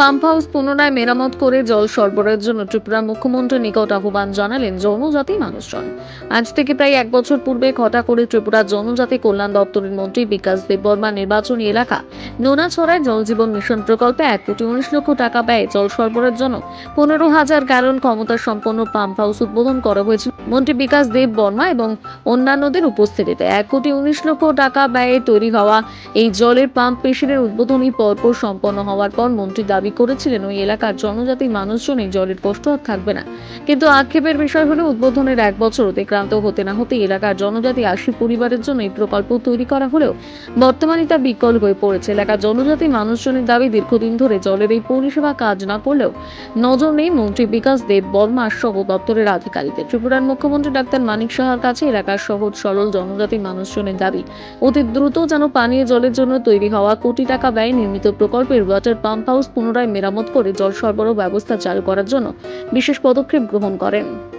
Pump house পুনরায় মেরামত করে জল সরবরাহের জন্য ত্রিপুরার মুখ্যমন্ত্রীর নিকট আহ্বান জানালেন জনজাতি মানুষজন। আজ থেকে প্রায় এক বছর পূর্বে ঘটা করে ত্রিপুরার জনজাতি কল্যাণ দপ্তরের মন্ত্রী বিকাশ দেববর্মা নির্বাচনী এলাকা নোনাছড়ায় জল জীবন মিশন প্রকল্পে এক কোটি উনিশ লক্ষ টাকা ব্যয়ে জল সরবরাহের জন্য পনেরো হাজার গ্যালন ক্ষমতা সম্পন্ন পাম্প হাউস উদ্বোধন করা হয়েছিল। মন্ত্রী বিকাশ দেব বর্মা এবং অন্যান্যদের উপস্থিতিতে এক কোটি উনিশ লক্ষ টাকা ব্যয়ে তৈরি হওয়া এই জলের পাম্প মেশিনের উদ্বোধনী পরপর সম্পন্ন হওয়ার পর মন্ত্রী দাবি করেছিলেন ওই এলাকার জনজাতি মানুষজন এই জলের কষ্ট আর থাকবে না। কিন্তু আক্ষেপের বিষয় হলো, উদ্বোধনের এক বছর অতিক্রান্ত হতে না হতে এলাকার জনজাতি আশি পরিবারের জন্য এই প্রকল্প তৈরি করা হলেও বর্তমানে তা বিকল হয়ে পড়েছে। এলাকার জনজাতি মানুষজনের দাবি, দীর্ঘদিন ধরে জলের এই পরিষেবা কাজ না করলেও নজর নেই মন্ত্রী বিকাশ দেব বর্মা সহ দপ্তরের আধিকারিকদের। ত্রিপুরার মুখ্যমন্ত্রী ডাক্তার মানিক সাহার কাছে এলাকার সহজ সরল জনজাতি মানুষজনের দাবি, অতি দ্রুত যেন পানীয় জলের জন্য তৈরি হওয়া কোটি টাকা ব্যয় নির্মিত প্রকল্পের ওয়াটার পাম্প হাউস পুনরায় মেরামত করে জল সরবরাহ ব্যবস্থা চালু করার জন্য বিশেষ পদক্ষেপ গ্রহণ করেন।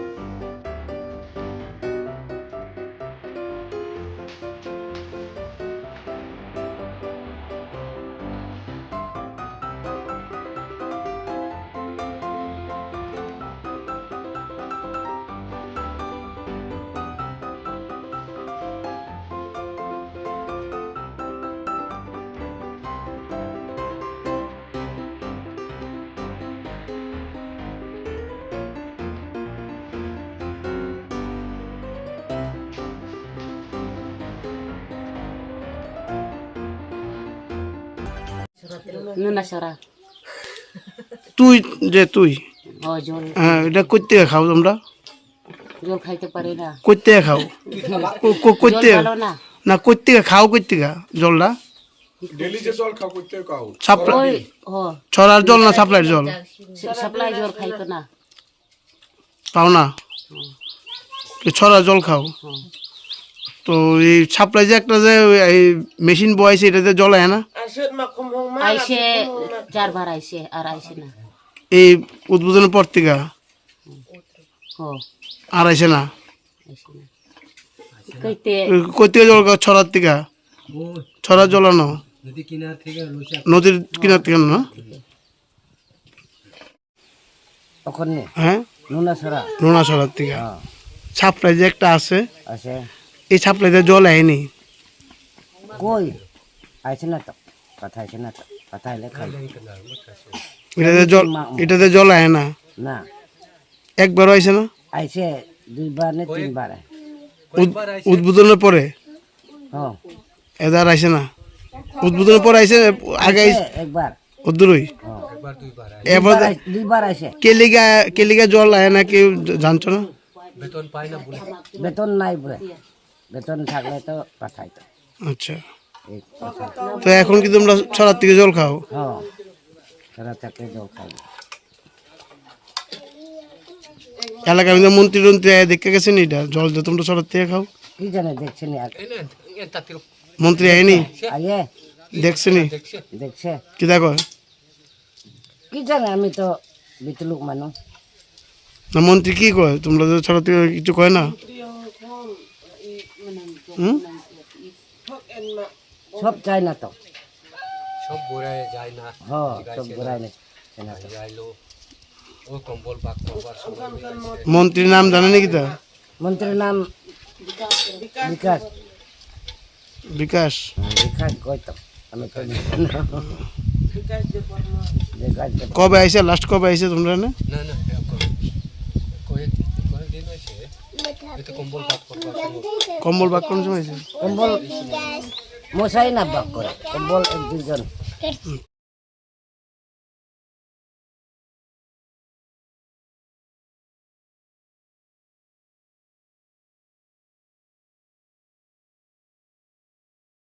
নুনা সরা তুই যে তুই ও জল হ্যাঁ এটা করতে খাও তোমরা জল খাইতে পারি না করতে খাও কো- কো- জল করতে না না করতে খাও করতে জলটা ছড়ার জল না সাপ্লাইয়ের জল সাপ্লাই জল খাইতো না পাও না কি ছড়া জল খাও তো এই সাপ্লাই যে একটা যে এই মেশিন বয়াইছে এটাতে জল আয় না আইসে চারবার আইসে আর আইসে না। এই উদ্বোধনের পর থেকে? আর আইসে না? কইতে জল ছড়ার থেকে? ছড়া নদীর কিনার থেকে না? ওখানে হ্যাঁ? থেকে। সাপ্লাই যে একটা আছে আছে। এই সাপ্লাইতে জল আয়নি কই? আইছে না তো। আইছে না তো খাই। এটাতে জল এটাতে জল আয় না? না। একবার আইছে না? আইছে দুইবার না তিনবার। উদ্বোধনের পরে? হ্যাঁ। এদার আইছে না? উদ্বোধনের পরে আইছে আগে আইছে একবার। উদ্দুরই হ্যাঁ। দুইবার আই- দুইবার আইছে কেলিগা কেলিগা জল আয় না কেউ জানছো না? বেতন নাই বলে। বেতন থাকলে তো পাঠাইতো। আচ্ছা। তো এখন কি তোমরা ছড়ার থেকে জল খাও? হ্যাঁ সারা এলাকার মধ্যে মন্ত্রী টন্ত্রী দেখে গেছেন এটা? জল যে তোমরা ছড়ার থেকে খাও? মন্ত্রী আইয়ে দেখছেনি দেখছে কি দেখো? কি জানে আমি তো বিতলুক মানুষ। না মন্ত্রী কি কয়? তোমরা ছড়ার থেকে কিছু কয় না? হুম? সব চাই না তো। সব বোরায় যায় না। হ্যাঁ সব ঘুরাই না যাইলো কম্বল পাক করবার মন্ত্রীর নাম জানে নাকি তা? মন্ত্রীর নাম বিকাশ। বিকাশ। বিকাশ কই তো? আমি তো না। বিকাশ কবে আইছে লাস্ট কবে আইছে তোমরা না? না না এটা কম্বল পাক কম্বল বাক কোন সময় কম্বল মশাই না বাক করে। বল এক